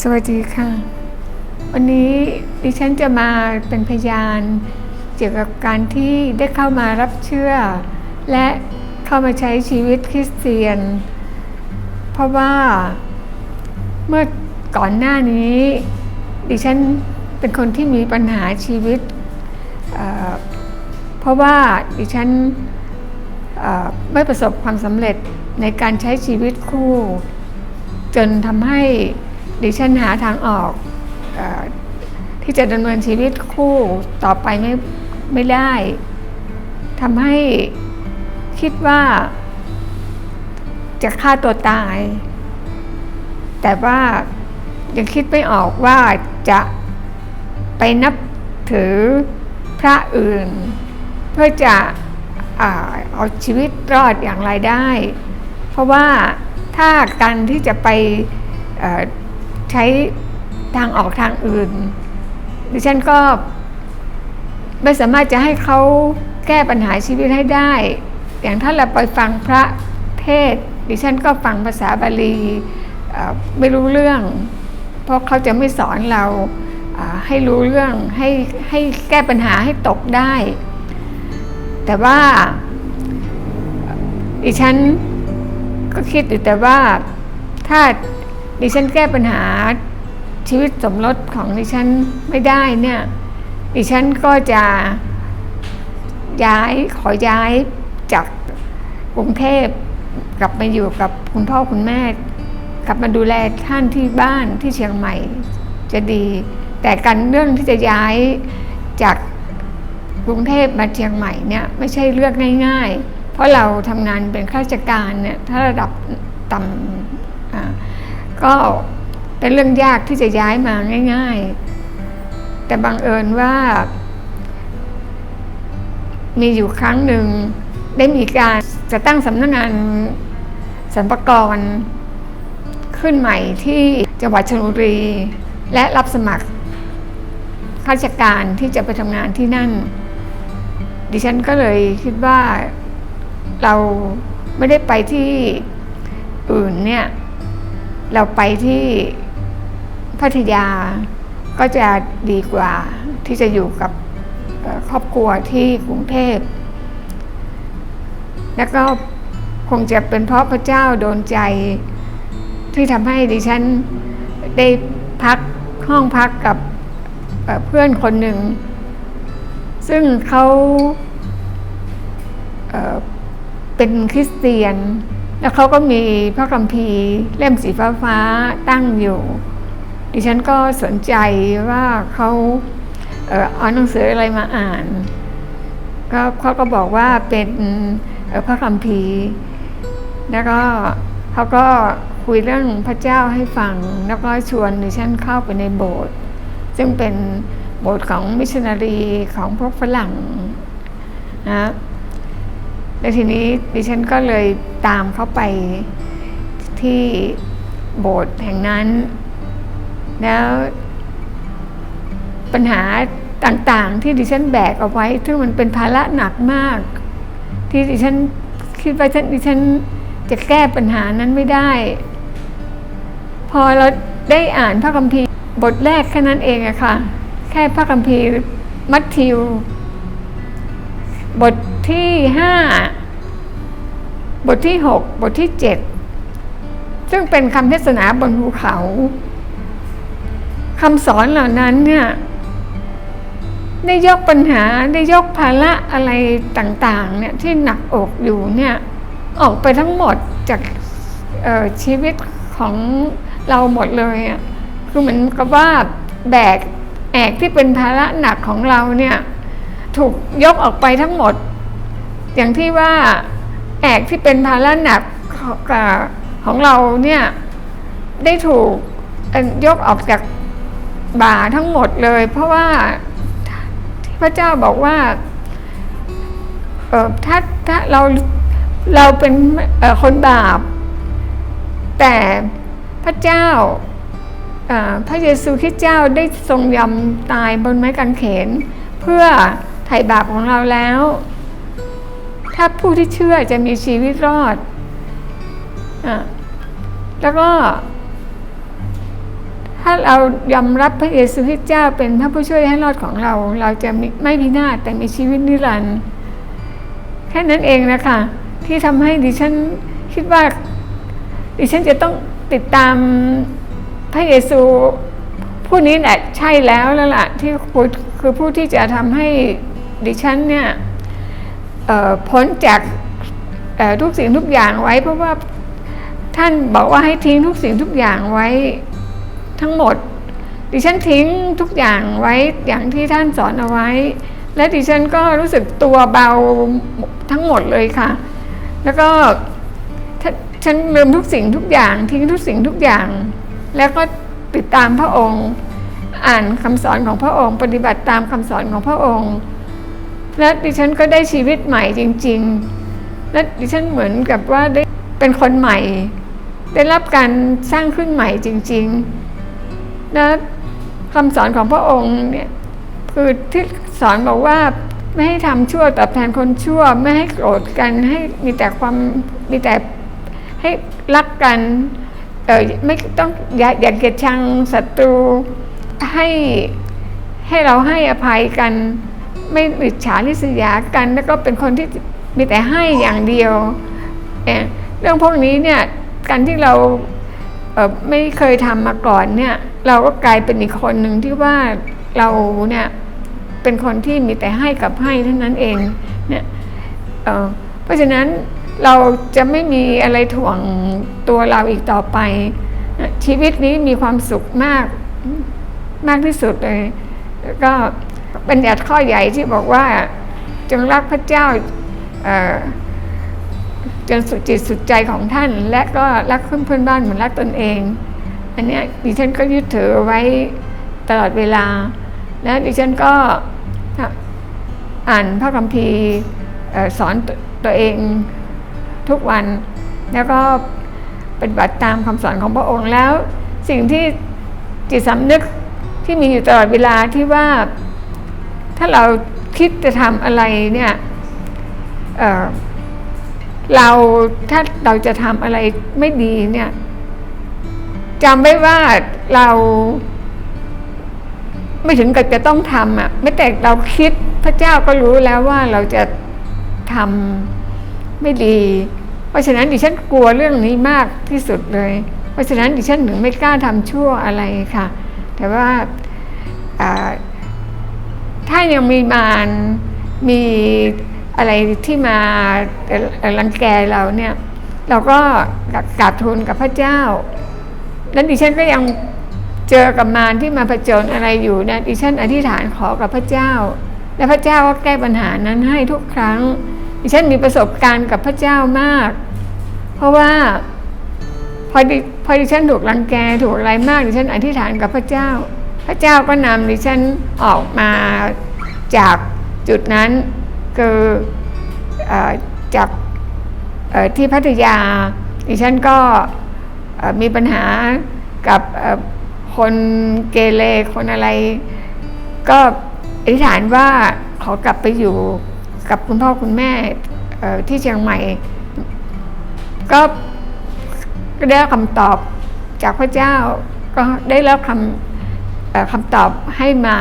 สวัสดีค่ะ วันนี้ดิฉันจะมาเป็นพยาน เกี่ยวกับการที่ได้เข้ามารับเชื่อ และเข้ามาใช้ชีวิตคริสเตียน เพราะว่าเมื่อก่อนหน้านี้ ดิฉันเป็นคนที่มีปัญหาชีวิตเเพราะว่าดิฉันไม่ประสบความสำเร็จในการใช้ชีวิตคู่ จนทำให้ ดิฉันหาทางออกอที่จะดำเนินชีวิตคู่ต่อไปไม่ไม่ได้ทำให้คิดว่าจะฆ่าตัวตาย แต่ว่ายังคิดไม่ออกว่าจะไปนับถือพระอื่น เพื่อจะเอาชีวิตรอดอย่างไรได้ เพราะว่าถ้าการที่จะไป ใช้ทางออกทางอื่น ดิฉันก็ไม่สามารถจะให้เขาแก้ปัญหาชีวิตให้ได้ อย่างถ้าเราไปฟังพระเทศ ดิฉันก็ฟังภาษาบาลีไม่รู้เรื่อง เพราะเขาจะไม่สอนเราอ่าให้รู้เรื่องให้ให้แก้ปัญหาให้ตกได้ แต่ว่าดิฉันก็คิดอยู่แต่ว่าถ้า ดิฉันแก้ปัญหาชีวิตสมรสของดิฉันไม่ได้เนี่ย ดิฉันก็จะย้ายขอย้ายจากกรุงเทพกลับมาอยู่กับคุณพ่อคุณแม่ กลับมาดูแลท่านที่บ้านที่เชียงใหม่จะดี แต่การเรื่องที่จะย้ายจากกรุงเทพมาเชียงใหม่เนี่ยไม่ใช่เลือกง่าย ๆ เพราะเราทำงานเป็นข้าราชการเนี่ยถ้าระดับต่ำ ก็เป็นเรื่องยากที่จะย้ายมาง่าย ๆ แต่บังเอิญว่า มีอยู่ครั้งหนึ่งได้มีการจะตั้งสำนักงานสรรพากรขึ้นใหม่ที่จังหวัดชลบุรี และรับสมัครข้าราชการที่จะไปทำงานที่นั่น ดิฉันก็เลยคิดว่าเราไม่ได้ไปที่อื่นเนี่ย เราไปที่พัทยาก็จะดีกว่าที่จะอยู่กับครอบครัวที่กรุงเทพ แล้วก็คงจะเป็นเพราะพระเจ้าโดนใจที่ทำให้ดิฉันได้พักห้องพักกับเพื่อนคนหนึ่ง ซึ่งเขาเเป็นคริสเตียน แล้วเขาก็มีพระคัมภีร์เล่มสีฟ้าฟ้าตั้งอยู่ ดิฉันก็สนใจว่าเขาเออเอาหนังสืออะไรมาอ่านก็เขาก็บอกว่าเป็นพระคัมภีร์ แล้วก็เขาก็คุยเรื่องพระเจ้าให้ฟัง แล้วก็ชวนดิฉันเข้าไปในโบสถ์ซึ่งเป็นโบสถ์ของมิชชันนารีของพวกฝรั่งนะ แล้วทีนี้ดิฉันก็เลยตามเขาไปที่โบสถ์แห่งนั้น แล้วปัญหาต่างๆ ที่ดิฉันแบกเอาไว้ ซึ่งมันเป็นภาระหนักมาก ที่ดิฉันคิดว่าฉันดิฉันจะแก้ปัญหานั้นไม่ได้ พอเราได้อ่านพระคัมภีร์บทแรกแค่นั้นเองอะค่ะ แค่พระคัมภีร์มัทธิว บท ที่ห้าบทที่หกบทที่เจ็ดซึ่งเป็นคำเทศนาบนภูเขาคำสอนเหล่านั้นเนี่ยได้ยกปัญหาได้ยกภาระอะไรต่างๆเนี่ยที่หนักอกอยู่เนี่ยออกไปทั้งหมดจากชีวิตของเราหมดเลยอะคือเหมือนกับว่าแบกแอกที่เป็นภาระหนักของเราเนี่ยถูกยกออกไปทั้งหมด อย่างที่ว่าแอกที่เป็นภาระหนักของเราเนี่ยได้ถูกยกออกจากบ่าทั้งหมดเลย เพราะว่าที่พระเจ้าบอกว่าเออถ้าถ้าเราเราเป็นคนบาป แต่พระเจ้าอ่าพระเยซูคริสต์เจ้าได้ทรงยอมตายบนไม้กางเขน เพื่อไถ่บาปของเราแล้ว ถ้าผู้ที่เชื่อจะมีชีวิตรอดอแล้วก็ถ้าเรายอมรับพระเยซูคริสต์เจ้าเป็นพระผู้ช่วยให้รอดของเรา เราจะมไม่พินาศแต่มีชีวิตนิรันดร์แค่นั้นเองนะคะที่ทำให้ดิฉันคิดว่า ดิฉันจะต้องติดตามพระเยซูผู้นี้แหละใช่แล้วแล้วล่ะที่คือผู้ที่จะทำให้ดิฉันเนี่ย พ้นจากทุกสิ่งทุกอย่างไว้ เพราะว่าท่านบอกว่าให้ทิ้งทุกสิ่งทุกอย่างไว้ทั้งหมด ดิฉันทิ้งทุกอย่างไว้อย่างที่ท่านสอนเอาไว้ และดิฉันก็รู้สึกตัวเบาทั้งหมดเลยค่ะ แล้วก็ฉันลืมทุกสิ่งทุกอย่างทิ้งทุกสิ่งทุกอย่าง แล้วก็ติดตามพระองค์ อ่านคำสอนของพระองค์ ปฏิบัติตามคำสอนของพระองค์ และดิฉันก็ได้ชีวิตใหม่จริง ๆ และดิฉันเหมือนกับว่าได้เป็นคนใหม่ ได้รับการสร้างขึ้นใหม่จริงๆและคำสอนของพระองค์เนี่ยคือที่สอนบอกว่าไม่ให้ทำชั่วตอบแทนคนชั่วไม่ให้โกรธกันให้มีแต่ความมีแต่ให้รักกันเออไม่ต้องอย่าอย่าเกลียดชังศัตรูให้ให้เราให้อภัยกัน ไม่อิจฉาริษยากัน แล้วก็เป็นคนที่มีแต่ให้อย่างเดียว เรื่องพวกนี้เนี่ยการที่เราเไม่เคยทำมาก่อนเนี่ย เราก็กลายเป็นอีกคนหนึ่งที่ว่าเราเนี่ยเป็นคนที่มีแต่ให้กับให้เท่านั้นเองเนี่ยเเพราะฉะนั้นเราจะไม่มีอะไรถ่วงตัวเราอีกต่อไป ชีวิตนี้มีความสุขมากมากที่สุดเลย ก็ เป็นญาติข้อใหญ่ที่บอกว่าจงรักพระเจ้าจนสุดจิตสุดใจของท่าน และก็รักเพื่อนเพื่อนบ้านเหมือนรักตนเอง อันนี้ดิฉันก็ยึดถือไว้ตลอดเวลา แล้วดิฉันก็อ่านพระคัมภีร์สอนตตัวเองทุกวัน แล้วก็ปฏิบัติตามคำสอนของพระองค์แล้ว สิ่งที่จิตสำนึกที่มีอยู่ตลอดเวลาที่ว่า ถ้าเราคิดจะทำอะไรเนี่ยเเราถ้าเราจะทำอะไรไม่ดีเนี่ยจำไว้ว่าเราไม่ถึงกับจะต้องทำอะไม่แต่เราคิดพระเจ้าก็รู้แล้วว่าเราจะทำไม่ดี เพราะฉะนั้นดิฉันกลัวเรื่องนี้มากที่สุดเลย เพราะฉะนั้นดิฉันถึงไม่กล้าทำชั่วอะไรค่ะ แต่ว่าอ่า ถ้ายังมีมารมีอะไรที่มารังแกเราเนี่ย เราก็กราบทูลกับพระเจ้า แล้วดิฉันก็ยังเจอกับมารที่มาผจญอะไรอยู่นะดิฉันอธิษฐานขอกับพระเจ้า และพระเจ้าก็แก้ปัญหานั้นให้ทุกครั้ง ดิฉันมีประสบการณ์กับพระเจ้ามาก เพราะว่าพอดิพอดิฉันถูกรังแกถูกอะไรมากดิฉันอธิษฐานกับพระเจ้า พระเจ้าก็นำดิฉันออกมา จากจุดนั้นคือเอ่อจากที่พัทยาดิฉันก็มีปัญหากับคนเกเรคนอะไร ก็อธิษฐานว่าขอกลับไปอยู่กับคุณพ่อคุณแม่ที่เชียงใหม่ ก็ได้รับคำตอบจากพระเจ้า ก็ได้รับคำคำตอบให้มา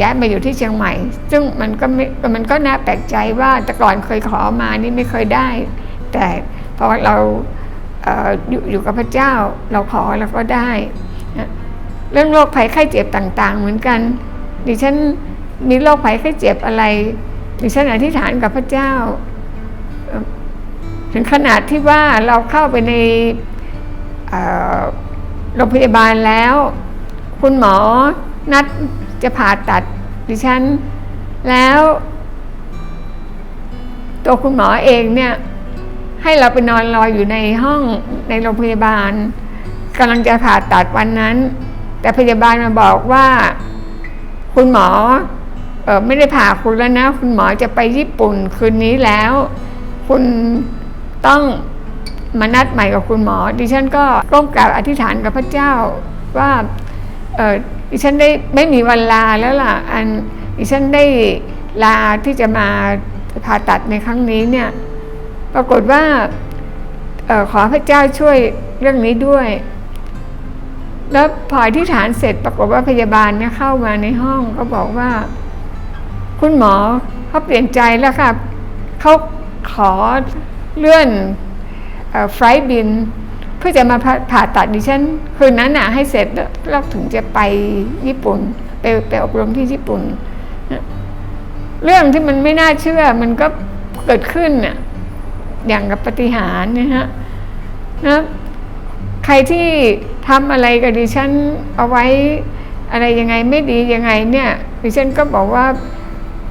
ย้ายมาอยู่ที่เชียงใหม่ ซึ่งมันก็ไม่มันก็น่าแปลกใจว่าแต่ก่อนเคยขอมานี่ไม่เคยได้ แต่พอเราเอออยู่อยู่กับพระเจ้าเราขอเราก็ได้เรื่องโรคภัยไข้เจ็บต่าง ๆ เหมือนกัน ดิฉันมีโรคภัยไข้เจ็บอะไร ดิฉันอธิษฐานกับพระเจ้า ถึงขนาดที่ว่าเราเข้าไปในโรงพยาบาลแล้ว คุณหมอนัด จะผ่าตัดดิฉัน แล้ว ตัวคุณหมอเองเนี่ย ให้เราไปนอนรออยู่ในห้องในโรงพยาบาลกำลังจะผ่าตัดวันนั้น แต่พยาบาลมาบอกว่า คุณหมอออไม่ได้ผ่าคุณแล้วนะ คุณหมอจะไปญี่ปุ่นคืนนี้แล้ว คุณต้องมานัดใหม่กับคุณหมอ ดิฉันก็ก้มกราบอธิษฐานกับพระเจ้าว่าเออ ดิฉันได้ไม่มีวันลาแล้วล่ะ อันดิฉันได้ลาที่จะมาผ่าตัดในครั้งนี้เนี่ย ปรากฏว่าออขอพระเจ้าช่วยเรื่องนี้ด้วย แล้วพอที่ฐานเสร็จปรากฏว่าพยาบาลเนี่ยเข้ามาในห้องก็บอกว่า คุณหมอเขาเปลี่ยนใจแล้วค่ะเขาขอเลื่อนไฟล์บิน เพื่อจะมาผ่าผาตัดดิฉันคืนนั้นน่ะให้เสร็จแล้วถึงจะไปญี่ปุ่น ไปไปอบรมที่ญี่ปุ่น เรื่องที่มันไม่น่าเชื่อมันก็เกิดขึ้นน่ะอย่างกับปฏิหารนะฮะนะใครที่ทำอะไรกับดิฉันเอาไว้อะไรยังไงไม่ดียังไงเนี่ยดิฉันก็บอกว่า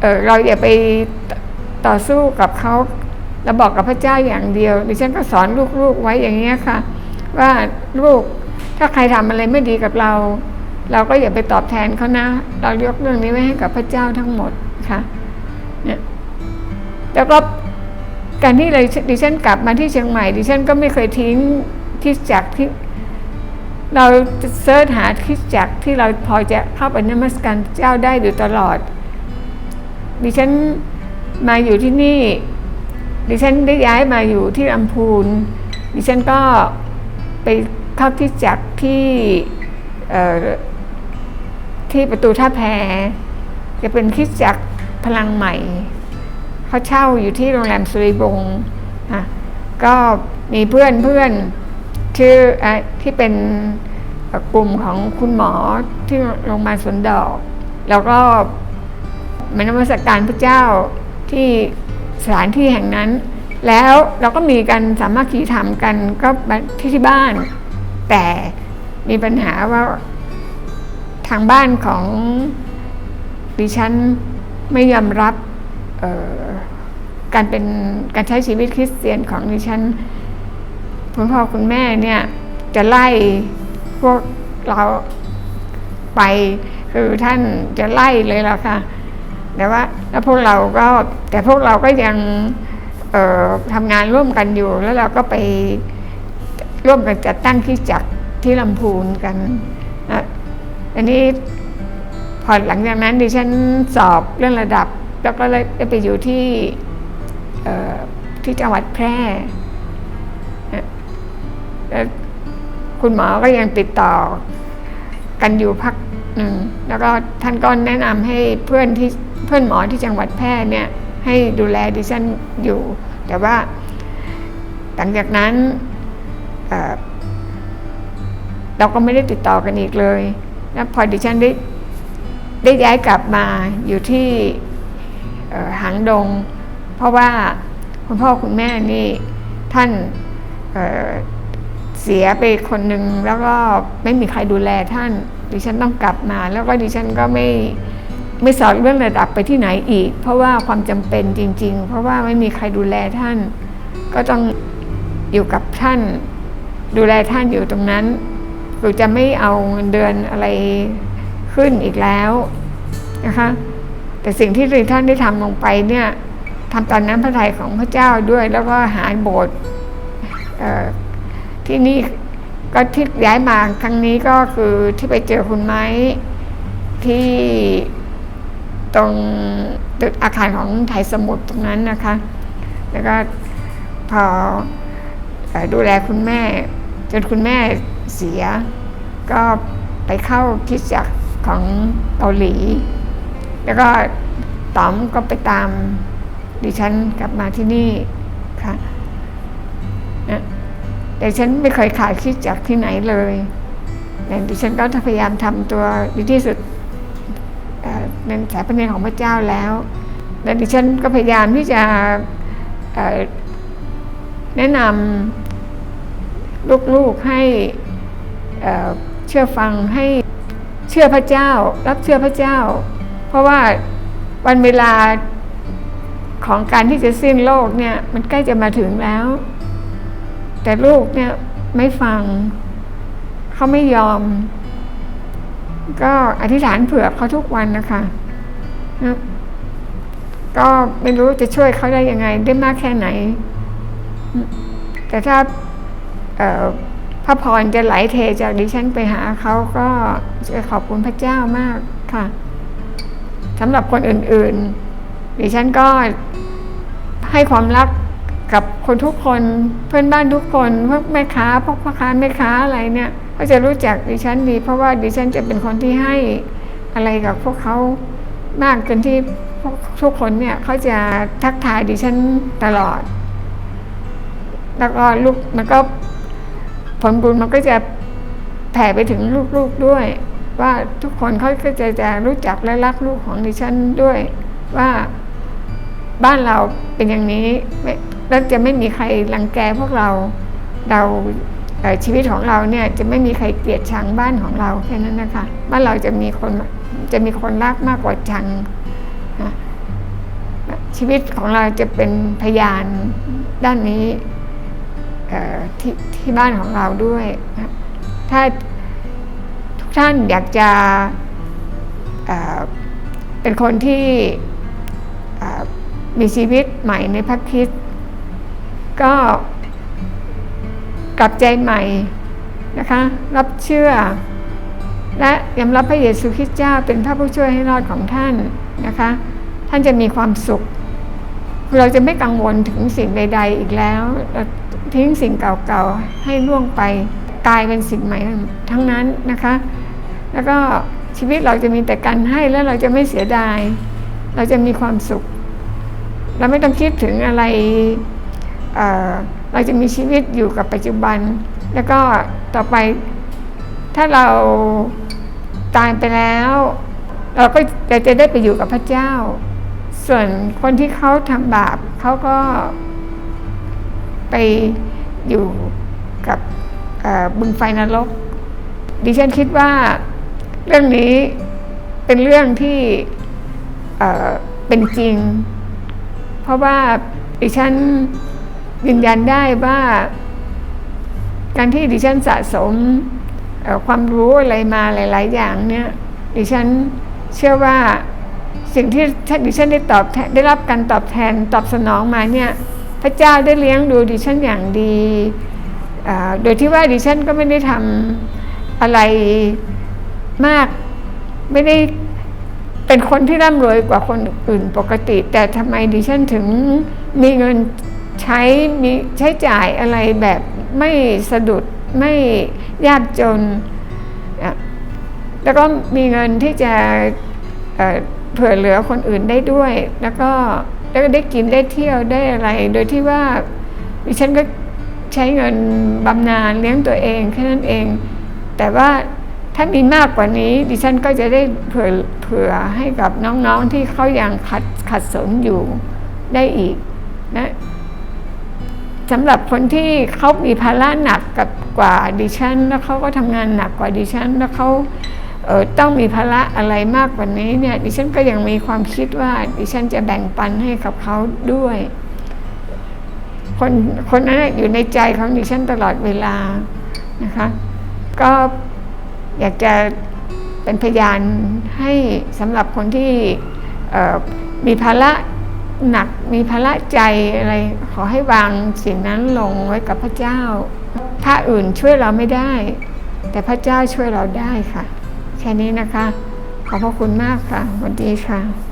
เออเราอย่าไปต่อสู้กับเขา เราบอกกับพระเจ้าอย่างเดียว ดิฉันก็สอนลูกๆไว้อย่างเงี้ยค่ะ ว่าลูกถ้าใครทำอะไรไม่ดีกับเรา เราก็อย่าไปตอบแทนเขานะ เรายกเรื่องนี้ไว้ให้กับพระเจ้าทั้งหมดค่ะเนี่ยแล้วก็การที่เลยดิฉันกลับมาที่เชียงใหม่ ดิฉันก็ไม่เคยทิ้งคิดจักที่เราเสิร์ชหาคิดจักที่เราพอจะเข้าไปนมัสการเจ้าได้อยู่ตลอด ดิฉันมาอยู่ที่นี่ ดิฉันได้ย้ายมาอยู่ที่ลำพูน ดิฉันก็ไปเข้าที่จักที่ที่ประตูท่าแพจะเป็นคิดจักรพลังใหม่เขาเช่าอยู่ที่โรงแรมสุริบงค่ะก็มีเพื่อนเพื่อนชื่ออที่เป็นกลุ่มของคุณหมอที่โรงพยาบาลสวนดอก แล้วก็มานมัสการพระเจ้าที่ สถานที่แห่งนั้น แล้วเราก็มีกันสามัคคีธรรมกันก็ที่ที่บ้าน แต่มีปัญหาว่าทางบ้านของดิฉันไม่ยอมรับการเป็นการใช้ชีวิตคริสเตียนของดิฉันคุณพ่อคุณแม่เนี่ยจะไล่พวกเราไปคือท่านจะไล่เลยล่ะค่ะ แต่ว่าแล้วพวกเราก็แต่พวกเราก็ยังทำงานร่วมกันอยู่ แล้วเราก็ไปร่วมกันจัดตั้งที่จักรที่ลำพูนกันนะอันนี้พอหลังจากนั้นดิฉันสอบเรื่องระดับ แล้วก็เลยไปอยู่ที่ที่จังหวัดแพร่นะแล้วคุณหมอก็ยังติดต่อกันอยู่พักหนึ่งแล้วก็ท่านก็แนะนำให้เพื่อนที่ เพื่อนหมอที่จังหวัดแพร่เนี่ยให้ดูแลดิฉันอยู่ แต่ว่าหลังจากนั้นเเราก็ไม่ได้ติดต่อกันอีกเลยแล้วพอดิฉันได้ได้ย้ายกลับมาอยู่ที่หางดง เพราะว่าคุณพ่อคุณแม่นี่ท่านเเสียไปคนหนึ่งแล้วก็ไม่มีใครดูแลท่าน ดิฉันต้องกลับมา แล้วก็ดิฉันก็ไม่ ไม่สอนเรื่องระดับไปที่ไหนอีก เพราะว่าความจำเป็นจริง ๆ เพราะว่าไม่มีใครดูแลท่าน ก็ต้องอยู่กับท่าน ดูแลท่านอยู่ตรงนั้นคือจะไม่เอาเงินเดือนอะไรขึ้นอีกแล้วนะคะ แต่สิ่งที่ท่านได้ทำลงไปเนี่ยทำตามน้ำพระทัยของพระเจ้าด้วย แล้วก็หายโบสถ์ที่นี่ก็ที่ย้ายมาครั้งนี้ก็คือที่ไปเจอคุณไม้ที่ ตรงตึกอาคารของไทยสมุทรตรงนั้นนะคะ แล้วก็พอดูแลคุณแม่ จนคุณแม่เสีย ก็ไปเข้าคิดจักของเกาหลี แล้วก็ต๋อมก็ไปตามดิฉันกลับมาที่นี่ค่ะนะแต่ฉันไม่เคยขายคิดจากที่ไหนเลยแต่ดิฉันก็พยายามทำตัวดีที่สุด ในสายพระเนตรของพระเจ้าแล้วและดิฉันก็พยายามที่จะแนะนำลูกๆให้เเชื่อฟังให้เชื่อพระเจ้า รับเชื่อพระเจ้า เพราะว่าวันเวลาของการที่จะสิ้นโลกเนี่ยมันใกล้จะมาถึงแล้ว แต่ลูกเนี่ยไม่ฟัง เขาไม่ยอม ก็อธิษฐานเผื่อเขาทุกวันนะคะ นะก็ไม่รู้จะช่วยเขาได้ยังไง ได้มากแค่ไหน แต่ถ้าเอ่อพระพรจะไหลเทจากดิฉันไปหาเขาก็จะขอบคุณพระเจ้ามากค่ะสำหรับคนอื่น ๆ ดิฉันก็ให้ความรักกับคนทุกคนเพื่อนบ้านทุกคนพวกแม่ค้าพวกพ่อค้าแม่ค้าอะไรเนี่ยก็จะรู้จักดิฉันดี เพราะว่าดิฉันจะเป็นคนที่ให้อะไรกับพวกเขา มากจนที่พวกทุกคนเนี่ยเขาจะทักทายดิฉันตลอด แล้วก็ลูกมันก็ผลบุญมันก็จะแผ่ไปถึงลูกๆด้วย ว่าทุกคนเขาก็จะจะรู้จักและรักลูกของดิฉันด้วย ว่าบ้านเราเป็นอย่างนี้ แล้วจะไม่มีใครรังแกพวกเราเรา ชีวิตของเราเนี่ยจะไม่มีใครเกลียดชังบ้านของเราแค่นั้นนะคะบ้านเราจะมีคนจะมีคนรักมากกว่าชังชีวิตของเราจะเป็นพยานด้านนี้ที่ที่บ้านของเราด้วย ถ้าทุกท่านอยากจะเเป็นคนที่มีชีวิตใหม่ในพระคริสก็ กลับใจใหม่นะคะ รับเชื่อ และยอมรับพระเยซูคริสต์เจ้าเป็นพระผู้ช่วยให้รอดของท่านนะคะ ท่านจะมีความสุข เราจะไม่กังวลถึงสิ่งใด ๆ อีกแล้วทิ้งสิ่งเก่าๆให้ล่วงไปกลายเป็นสิ่งใหม่ทั้งนั้นนะคะ แล้วก็ชีวิตเราจะมีแต่การให้แล้วเราจะไม่เสียดาย เราจะมีความสุข เราไม่ต้องคิดถึงอะไร เราจะมีชีวิตอยู่กับปัจจุบัน แล้วก็ต่อไปถ้าเราตายไปแล้ว เราก็จะจะได้ไปอยู่กับพระเจ้า ส่วนคนที่เขาทำบาปเขาก็ไปอยู่กับบึงไฟนรก ดิฉันคิดว่าเรื่องนี้เป็นเรื่องที่เป็นจริง เพราะว่าดิฉัน ยืนยันได้ว่า การที่ดิฉันสะสมความรู้อะไรมาหลาย ๆ อย่างเนี่ย ดิฉันเชื่อว่าสิ่งที่ดิฉันได้ตอบแทนได้รับการตอบแทนตอบสนองมาเนี่ย พระเจ้าได้เลี้ยงดูดิฉันอย่างดี โดยที่ว่าดิฉันก็ไม่ได้ทำอะไรมากไม่ได้เป็นคนที่ร่ำรวยกว่าคนอื่นปกติ แต่ทำไมดิฉันถึงมีเงิน ใช้มีใช้จ่ายอะไรแบบไม่สะดุดไม่ยากจน แล้วก็มีเงินที่จะเอ่อเผื่อเหลือคนอื่นได้ด้วย แล้วก็แล้วก็ได้กินได้เที่ยวได้อะไร โดยที่ว่าดิฉันก็ใช้เงินบำนาญเลี้ยงตัวเองแค่นั้นเอง แต่ว่าถ้ามีมากกว่านี้ดิฉันก็จะได้เผื่อเผื่อให้กับน้องๆที่เขายังขัดขัดสนอยู่ได้อีกนะ สำหรับคนที่เขามีภาระหนักกับกว่าดิฉัน แล้วเขาก็ทำงานหนักกว่าดิฉัน แล้วเขาเต้องมีภาระอะไรมากกว่านี้เนี่ยดิฉันก็ยังมีความคิดว่าดิฉันจะแบ่งปันให้กับเขาด้วย คนคนนั้นอยู่ในใจของดิฉันตลอดเวลานะคะ ก็อยากจะเป็นพยานให้สำหรับคนที่มีภาระ หนักมีภาระใจอะไร ขอให้วางสิ่งนั้นลงไว้กับพระเจ้าถ้าอื่นช่วยเราไม่ได้ แต่พระเจ้าช่วยเราได้ค่ะ แค่นี้นะคะ ขอบพระคุณมากค่ะสวัสดีค่ะ